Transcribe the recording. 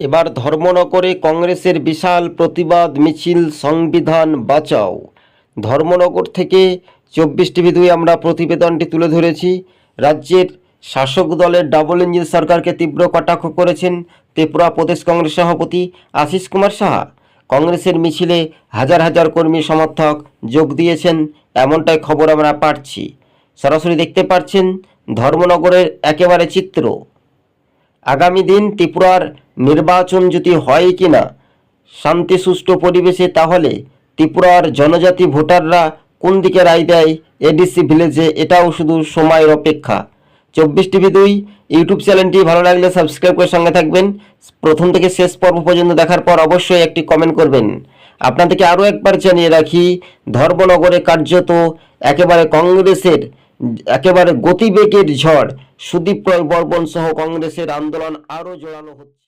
এবার ধর্মনগরে কংগ্রেসের বিশাল প্রতিবাদ মিছিল সংবিধান বাঁচাও। ধর্মনগর থেকে চব্বিশ টিভি দুই আমরা প্রতিবেদনটি তুলে ধরেছি। রাজ্যের শাসক দলের ডাবল ইঞ্জিন সরকারকে তীব্র কটাক্ষ করেছেন ত্রিপুরা প্রদেশ কংগ্রেস সভাপতি আশিস কুমার সাহা। কংগ্রেসের মিছিলে হাজার হাজার কর্মী সমর্থক যোগ দিয়েছেন, এমনটাই খবর আমরা পাচ্ছি। সরাসরি দেখতে পাচ্ছেন ধর্মনগরের একেবারে চিত্র। আগামী দিন ত্রিপুরার নির্বাচন যদি হয় কি না, শান্তি সুষ্ঠু পরিবেশে তাহলে ত্রিপুরার জনজাতি ভোটাররা কোন দিকে রায় দেয় এডিসি ভিলেজে, এটাও শুধু সময়ের অপেক্ষা। চব্বিশ টিভি দুই, ইউটিউব চ্যানেলটি ভালো লাগলে সাবস্ক্রাইব করে সঙ্গে থাকবেন। প্রথম থেকে শেষ পর্ব পর্যন্ত দেখার পর অবশ্যই একটি কমেন্ট করবেন। আপনাদেরকে আরও একবার জানিয়ে রাখি, ধর্মনগরে কার্যত একেবারে কংগ্রেসের একেবারে গতিবেগের ঝড়। সুদীপ রায় বর্মন সহ কংগ্রেসের আন্দোলন আরও জোরালো হচ্ছে।